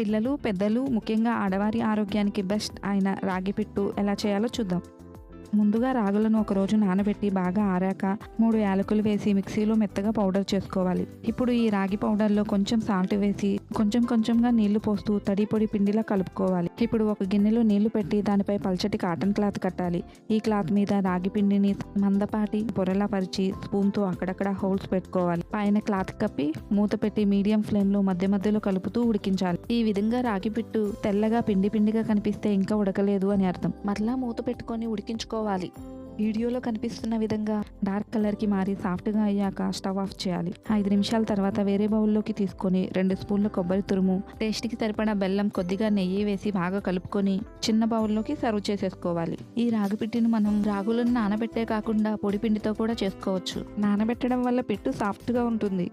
పిల్లలు పెద్దలు ముఖ్యంగా ఆడవారి ఆరోగ్యానికి బెస్ట్ అయిన రాగి పిట్టు ఎలా చేయాలో చూద్దాం. ముందుగా రాగులను ఒక రోజు నానబెట్టి బాగా ఆరాక మూడు యాలకులు వేసి మిక్సీలో మెత్తగా పౌడర్ చేసుకోవాలి. ఇప్పుడు ఈ రాగి పౌడర్లో కొంచెం సాల్ట్ వేసి కొంచెం కొంచెంగా నీళ్ళు పోస్తూ తడి పొడి పిండిలా కలుపుకోవాలి. ఇప్పుడు ఒక గిన్నెలో నీళ్ళు పెట్టి దానిపై పల్చటి కాటన్ క్లాత్ కట్టాలి. ఈ క్లాత్ మీద రాగి పిండిని మందపాటి పొరలా పరిచి స్పూన్తో అక్కడక్కడ హోల్స్ పెట్టుకోవాలి. పైన క్లాత్ కప్పి మూత పెట్టి మీడియం ఫ్లేమ్లో మధ్య మధ్యలో కలుపుతూ ఉడికించాలి. ఈ విధంగా రాగి పిట్టు తెల్లగా పిండి పిండిగా కనిపిస్తే ఇంకా ఉడకలేదు అని అర్థం. మరలా మూత పెట్టుకొని ఉడికించుకో ఉడికించుకోవాలి వీడియోలో కనిపిస్తున్న విధంగా డార్క్ కలర్కి మారి సాఫ్ట్గా అయ్యాక స్టవ్ ఆఫ్ చేయాలి. ఐదు నిమిషాల తర్వాత వేరే బౌల్లోకి తీసుకొని రెండు స్పూన్ల కొబ్బరి తురుము టేస్ట్కి సరిపడా బెల్లం కొద్దిగా నెయ్యి వేసి బాగా కలుపుకొని చిన్న బౌల్లోకి సర్వ్ చేసేసుకోవాలి. ఈ రాగి పిట్టిని మనం రాగులను నానబెట్టే కాకుండా పొడి పిండితో కూడా చేసుకోవచ్చు. నానబెట్టడం వల్ల పిట్టు సాఫ్ట్గా ఉంటుంది.